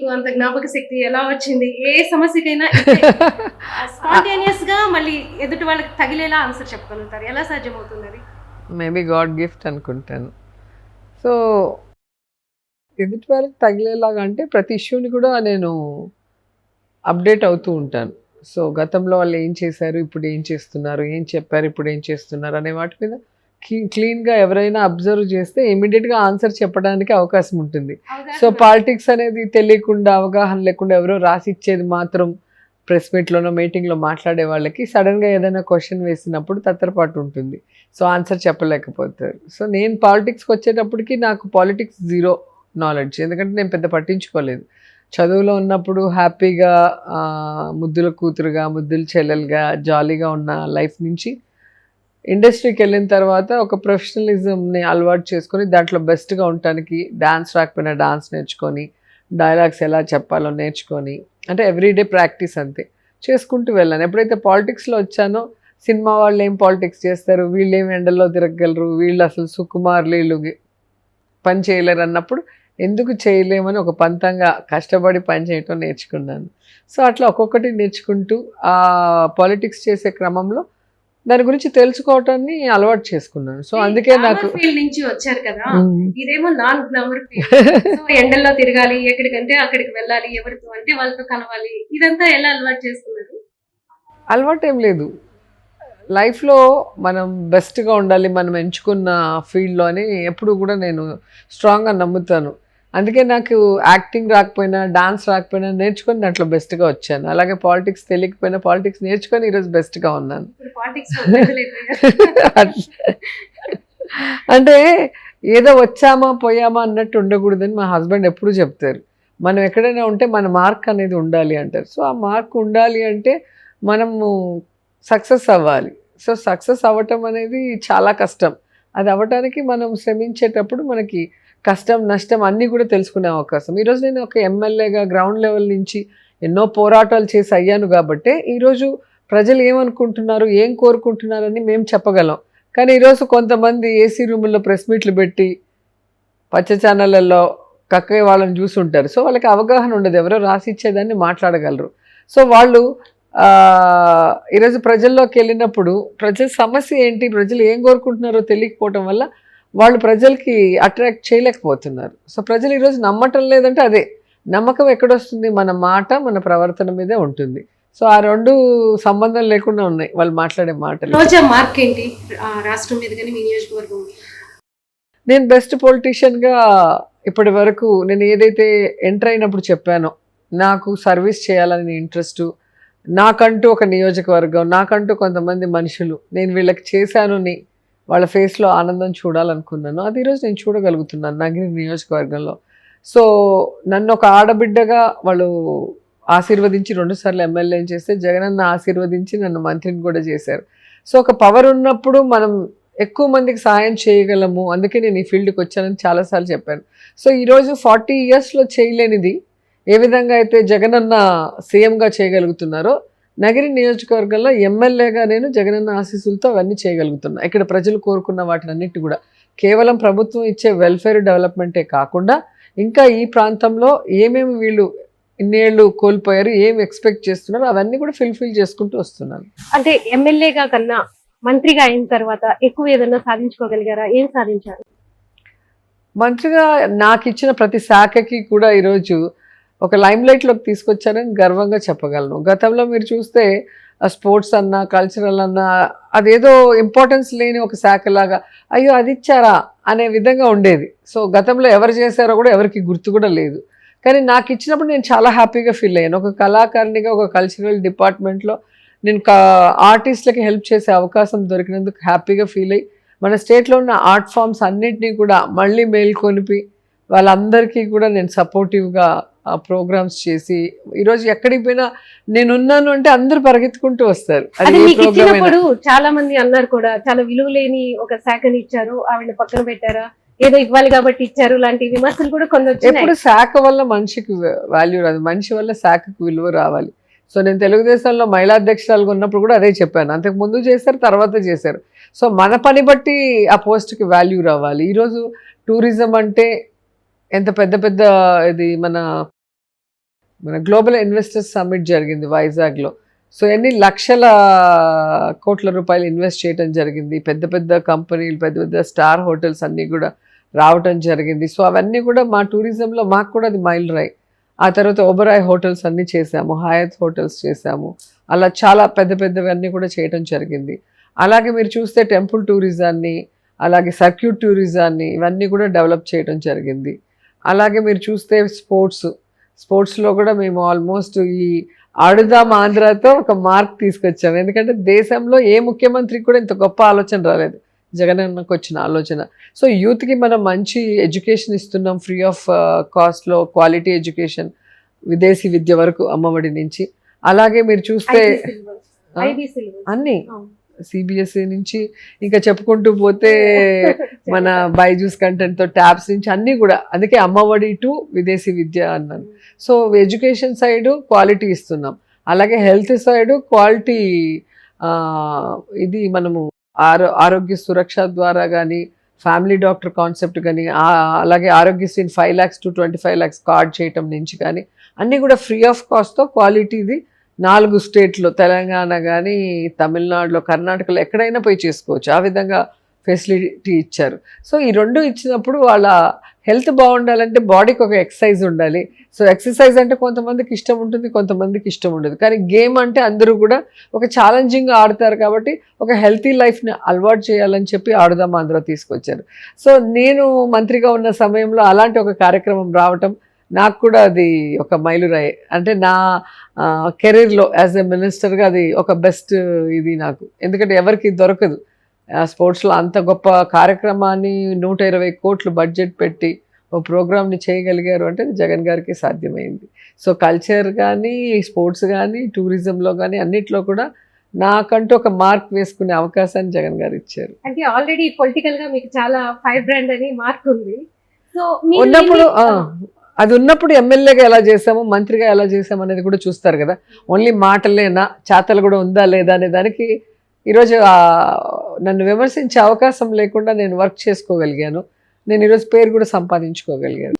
మీకు అంత జ్ఞాపక శక్తి ఎలా వచ్చింది? ఏ సమస్యకైనా స్పాంటేనియస్ గా మళ్ళీ ఎదుటి వాళ్ళకి తగిలేలా ఆన్సర్ చెప్పగలుగుతారు. ఎలా సాధ్యమవుతుంది అది? మేబీ గాడ్ గిఫ్ట్ అనుకుంటాను. సో ఎదుటి వాళ్ళకి తగిలేలాగా అంటే ప్రతి ఇష్యూని కూడా నేను అప్డేట్ అవుతూ ఉంటాను. సో గతంలో వాళ్ళు ఏం చేశారు? ఇప్పుడు ఏం చేస్తున్నారు? ఏం చెప్పారు? ఇప్పుడు ఏం చేస్తున్నారు? అనే వాటి మీద క్లీన్గా ఎవరైనా అబ్జర్వ్ చేస్తే ఇమీడియట్గా ఆన్సర్ చెప్పడానికి అవకాశం ఉంటుంది. సో పాలిటిక్స్ అనేది తెలియకుండా అవగాహన లేకుండా ఎవరో రాసి ఇచ్చేది మాత్రం ప్రెస్ మీట్లోనో మీటింగ్లో మాట్లాడే వాళ్ళకి సడన్గా ఏదైనా క్వశ్చన్ వేసినప్పుడు తత్తరపాటు ఉంటుంది. సో ఆన్సర్ చెప్పలేకపోతారు సో నేను పాలిటిక్స్కి వచ్చేటప్పటికి నాకు పాలిటిక్స్ జీరో నాలెడ్జ్. ఎందుకంటే నేను పెద్ద పట్టించుకోలేదు. చదువులో ఉన్నప్పుడు హ్యాపీగా ముద్దుల కూతురుగా ముద్దుల చెల్లెలుగా జాలీగా ఉన్న లైఫ్ నుంచి ఇండస్ట్రీకి వెళ్ళిన తర్వాత ఒక ప్రొఫెషనలిజంని అలవాటు చేసుకొని దాంట్లో బెస్ట్గా ఉండటానికి డాన్స్ రాకపోయినా డాన్స్ నేర్చుకొని డైలాగ్స్ ఎలా చెప్పాలో నేర్చుకొని అంటే ఎవ్రీడే ప్రాక్టీస్ అంతే. చేసుకుంటూ వెళ్ళాను. ఎప్పుడైతే పాలిటిక్స్లో వచ్చానో సినిమా వాళ్ళు ఏం పాలిటిక్స్ చేస్తారు? వీళ్ళు ఏం ఎండల్లో తిరగగలరు? వీళ్ళు అసలు సుకుమార్లు వీళ్ళు పని చేయలేరు అన్నప్పుడు ఎందుకు చేయలేమని ఒక పంతంగా కష్టపడి పని చేయటం నేర్చుకున్నాను. సో అట్లా ఒక్కొక్కటి నేర్చుకుంటూ ఆ పాలిటిక్స్ చేసే క్రమంలో దాని గురించి తెలుసుకోవటాన్ని అలవాటు చేసుకున్నాను. సో అందుకే నాకు ఫీల్డ్ నుంచి వచ్చారు కదా. ఇదేమో నాన్ గ్లామర్ ఎండల్లో తిరగాలి ఎక్కడికంటే అక్కడికి వెళ్ళాలి ఎవరితో అంటే వాళ్ళతో కలవాలి ఇదంతా ఎలా అలవాటు చేసుకున్నారు? అలవాటు ఏం లేదు. లైఫ్లో మనం బెస్ట్గా ఉండాలి మనం ఎంచుకున్న ఫీల్డ్లో అని ఎప్పుడు కూడా నేను స్ట్రాంగ్గా నమ్ముతాను. అందుకే నాకు యాక్టింగ్ రాకపోయినా డాన్స్ రాకపోయినా నేర్చుకొని దాంట్లో బెస్ట్గా వచ్చాను. అలాగే పాలిటిక్స్ తెలియకపోయినా పాలిటిక్స్ నేర్చుకొని ఈరోజు బెస్ట్గా ఉన్నాను. అంటే ఏదో వచ్చామా పోయామా అన్నట్టు ఉండకూడదని మా హస్బెండ్ ఎప్పుడు చెప్తారు. మనం ఎక్కడైనా ఉంటే మన మార్క్ అనేది ఉండాలి అంటారు. సో ఆ మార్క్ ఉండాలి అంటే మనము సక్సెస్ అవ్వాలి. సో సక్సెస్ అవ్వటం అనేది చాలా కష్టం. అది అవ్వటానికి మనం శ్రమించేటప్పుడు మనకి కష్టం నష్టం అన్నీ కూడా తెలుసుకునే అవకాశం. ఈరోజు నేను ఒక ఎమ్మెల్యేగా గ్రౌండ్ లెవెల్ నుంచి ఎన్నో పోరాటాలు చేసి అయ్యాను కాబట్టే ఈరోజు ప్రజలు ఏమనుకుంటున్నారు ఏం కోరుకుంటున్నారని మేము చెప్పగలం. కానీ ఈరోజు కొంతమంది ఏసీ రూముల్లో ప్రెస్ మీట్లు పెట్టి పచ్చ ఛానళ్ళల్లో కక్కే వాళ్ళని చూసుంటారు. సో వాళ్ళకి అవగాహన ఉండదు. ఎవరో రాసి ఇచ్చేదాన్ని మాట్లాడగలరు. సో వాళ్ళు ఈరోజు ప్రజల్లోకి వెళ్ళినప్పుడు ప్రజల సమస్య ఏంటి? ప్రజలు ఏం కోరుకుంటున్నారో తెలియకపోవటం వల్ల వాళ్ళు ప్రజలకి అట్రాక్ట్ చేయలేకపోతున్నారు. సో ప్రజలు ఈరోజు నమ్మటం లేదంటే అదే. నమ్మకం ఎక్కడొస్తుంది? మన మాట మన ప్రవర్తన మీదే ఉంటుంది. సో ఆ రెండు సంబంధం లేకుండా ఉన్నాయి వాళ్ళు మాట్లాడే మాటలు. రోజా మార్క్ ఏంటి? రాష్ట్రం మీద కానీ మీ నియోజకవర్గం. నేను బెస్ట్ పొలిటీషియన్గా ఇప్పటి వరకు నేను ఏదైతే ఎంటర్ అయినప్పుడు చెప్పానో నాకు సర్వీస్ చేయాలని ఇంట్రెస్ట్ నాకంటూ ఒక నియోజకవర్గం నాకంటూ కొంతమంది మనుషులు. నేను వీళ్ళకి చేశానుని వాళ్ళ ఫేస్లో ఆనందం చూడాలనుకున్నాను. అది ఈరోజు నేను చూడగలుగుతున్నాను నగిరి నియోజకవర్గంలో. సో నన్ను ఒక ఆడబిడ్డగా వాళ్ళు ఆశీర్వదించి రెండుసార్లు ఎమ్మెల్యేని చేస్తే జగనన్న ఆశీర్వదించి నన్ను మంత్రిని కూడా చేశారు. సో ఒక పవర్ ఉన్నప్పుడు మనం ఎక్కువ మందికి సాయం చేయగలము. అందుకే నేను ఈ ఫీల్డ్కి వచ్చానని చాలాసార్లు చెప్పాను. సో ఈరోజు ఫార్టీ ఇయర్స్లో చేయలేనిది ఏ విధంగా అయితే జగనన్న సీఎంగా చేయగలుగుతున్నారో నగరి నియోజకవర్గంలో ఎమ్మెల్యేగా నేను జగనన్న ఆశీస్సులతో అవన్నీ చేయగలుగుతున్నా. ఇక్కడ ప్రజలు కోరుకున్న వాటినన్నిటి కూడా. కేవలం ప్రభుత్వం ఇచ్చే వెల్ఫేర్ డెవలప్మెంటే కాకుండా ఇంకా ఈ ప్రాంతంలో ఏమేమి వీళ్ళు ఇన్నేళ్ళు కోల్పోయారు ఏం ఎక్స్పెక్ట్ చేస్తున్నారు అవన్నీ కూడా ఫిల్ఫిల్ చేసుకుంటూ వస్తున్నాను. అంటే ఎమ్మెల్యేగా కన్నా మంత్రిగా అయిన తర్వాత ఎక్కువ ఏదన్నా సాధించుకోగలిగారా? ఏం సాధించారు? మంచిగా నాకు ఇచ్చిన ప్రతి శాఖకి కూడా ఈరోజు ఒక లైమ్ లైట్లోకి తీసుకొచ్చారని గర్వంగా చెప్పగలను. గతంలో మీరు చూస్తే స్పోర్ట్స్ అన్నా కల్చరల్ అన్నా అదేదో ఇంపార్టెన్స్ లేని ఒక శాఖలాగా అయ్యో అది ఇచ్చారా అనే విధంగా ఉండేది. సో గతంలో ఎవరు చేశారో కూడా ఎవరికి గుర్తు కూడా లేదు. కానీ నాకు ఇచ్చినప్పుడు నేను చాలా హ్యాపీగా ఫీల్ అయ్యాను. ఒక కళాకారునిగా ఒక కల్చరల్ డిపార్ట్మెంట్లో నేను కా ఆర్టిస్ట్లకి హెల్ప్ చేసే అవకాశం దొరికినందుకు హ్యాపీగా ఫీల్ అయ్యి మన స్టేట్లో ఉన్న ఆర్ట్ ఫామ్స్ అన్నిటినీ కూడా మళ్ళీ మేల్కొనిపి వాళ్ళందరికీ కూడా నేను సపోర్టివ్గా ప్రోగ్రామ్స్ చేసి ఈరోజు ఎక్కడికి పోయినా నేను ఉన్నాను అంటే అందరూ పరిగెత్తుకుంటూ వస్తారు. ఇచ్చినప్పుడు చాలా మంది అన్నారు కూడా చాలా విలువ లేని ఒక శాఖని ఇచ్చారు ఆవిడ పక్కన పెట్టారా? ఏదో ఇవ్వాలి కాబట్టి ఇచ్చారు లాంటి విమర్శలు కూడా వచ్చినాయి. ఎప్పుడు శాఖ వల్ల మనిషికి వాల్యూ రాదు. మనిషి వల్ల శాఖకు విలువ రావాలి. సో నేను తెలుగుదేశంలో మహిళా అధ్యక్షురాలుగా ఉన్నప్పుడు కూడా అదే చెప్పాను. అంతకు ముందు చేశారు తర్వాత చేశారు. సో మన పని బట్టి ఆ పోస్ట్కి వాల్యూ రావాలి. ఈరోజు టూరిజం అంటే ఎంత పెద్ద పెద్ద ఇది మన మన గ్లోబల్ ఇన్వెస్టర్స్ సమ్మిట్ జరిగింది వైజాగ్లో. సో ఎన్ని లక్షల కోట్ల రూపాయలు ఇన్వెస్ట్ చేయడం జరిగింది. పెద్ద పెద్ద కంపెనీలు పెద్ద పెద్ద స్టార్ హోటల్స్ అన్నీ కూడా రావటం జరిగింది. సో అవన్నీ కూడా మా టూరిజంలో మాకు కూడా అది మైల్ రాయి ఆ తర్వాత ఓబరాయ్ హోటల్స్ అన్నీ చేసాము హయత్ హోటల్స్ చేసాము. అలా చాలా పెద్ద పెద్దవన్నీ కూడా చేయటం జరిగింది. అలాగే మీరు చూస్తే టెంపుల్ టూరిజాన్ని అలాగే సర్క్యూట్ టూరిజాన్ని ఇవన్నీ కూడా డెవలప్ చేయడం జరిగింది. అలాగే మీరు చూస్తే స్పోర్ట్స్ స్పోర్ట్స్లో కూడా మేము ఆల్మోస్ట్ ఈ ఆడుదాం ఆంధ్రాతో ఒక మార్క్ తీసుకొచ్చాము ఎందుకంటే దేశంలో ఏ ముఖ్యమంత్రికి కూడా ఇంత గొప్ప ఆలోచన రాలేదు. జగన్ అన్నకు వచ్చిన ఆలోచన. సో యూత్కి మనం మంచి ఎడ్యుకేషన్ ఇస్తున్నాం ఫ్రీ ఆఫ్ కాస్ట్లో క్వాలిటీ ఎడ్యుకేషన్ విదేశీ విద్య వరకు అమ్మఒడి నుంచి. అలాగే మీరు చూస్తే అన్నీ. సిబిఎస్ఈ నుంచి ఇంకా చెప్పుకుంటూ పోతే మన బైజూస్ కంటెంట్తో ట్యాబ్స్ నుంచి అన్నీ కూడా అందుకే అమ్మఒడి టు విదేశీ విద్య అన్నాను. సో ఎడ్యుకేషన్ సైడ్ క్వాలిటీ ఇస్తున్నాం. అలాగే హెల్త్ సైడ్ క్వాలిటీ ఇది మనము ఆరో ఆరోగ్య సురక్ష ద్వారా కానీ ఫ్యామిలీ డాక్టర్ కాన్సెప్ట్ కానీ అలాగే Aarogyasri five lakhs to twenty five lakhs card చేయటం నుంచి కానీ అన్నీ కూడా ఫ్రీ ఆఫ్ కాస్ట్తో క్వాలిటీది నాలుగు స్టేట్లో తెలంగాణ కానీ తమిళనాడులో కర్ణాటకలో ఎక్కడైనా పోయి చేసుకోవచ్చు. ఆ విధంగా ఫెసిలిటీ ఇచ్చారు. సో ఈ రెండు ఇచ్చినప్పుడు వాళ్ళ హెల్త్ బాగుండాలంటే బాడీకి ఒక ఎక్సర్సైజ్ ఉండాలి. సో ఎక్సర్సైజ్ అంటే కొంతమందికి ఇష్టం ఉంటుంది కొంతమందికి ఇష్టం ఉండదు. కానీ గేమ్ అంటే అందరూ కూడా ఒక ఛాలెంజింగ్గా ఆడతారు కాబట్టి ఒక హెల్తీ లైఫ్ని అలవాటు చేయాలని చెప్పి ఆడుదాం ఆంధ్ర తీసుకొచ్చారు. సో నేను మంత్రిగా ఉన్న సమయంలో అలాంటి ఒక కార్యక్రమం రావటం నాకు కూడా అది ఒక మైలురాయి. అంటే నా కెరీర్లో యాజ్ ఎ మినిస్టర్గా అది ఒక బెస్ట్ ఇది నాకు. ఎందుకంటే ఎవరికి దొరకదు. స్పోర్ట్స్లో అంత గొప్ప కార్యక్రమాన్ని నూట ఇరవై కోట్లు బడ్జెట్ పెట్టి ఓ ప్రోగ్రామ్ని చేయగలిగారు అంటే అది జగన్ గారికి సాధ్యమైంది. సో కల్చర్ కానీ స్పోర్ట్స్ కానీ టూరిజంలో కానీ అన్నిట్లో కూడా నాకంటూ ఒక మార్క్ వేసుకునే అవకాశాన్ని జగన్ గారు ఇచ్చారు. అంటే ఆల్రెడీ పొలిటికల్గా మీకు చాలా ఫైర్ బ్రాండ్ అని మార్క్ ఉంది. సో ఉన్నప్పుడు అది ఉన్నప్పుడు ఎమ్మెల్యేగా ఎలా చేసాము మంత్రిగా ఎలా చేసాము అనేది కూడా చూస్తారు కదా. ఓన్లీ మాటలేనా చేతలు కూడా ఉందా లేదా అనే దానికి ఈరోజు నన్ను విమర్శించే అవకాశం లేకుండా నేను వర్క్ చేసుకోగలిగాను. నేను ఈరోజు పేరు కూడా సంపాదించుకోగలిగాను.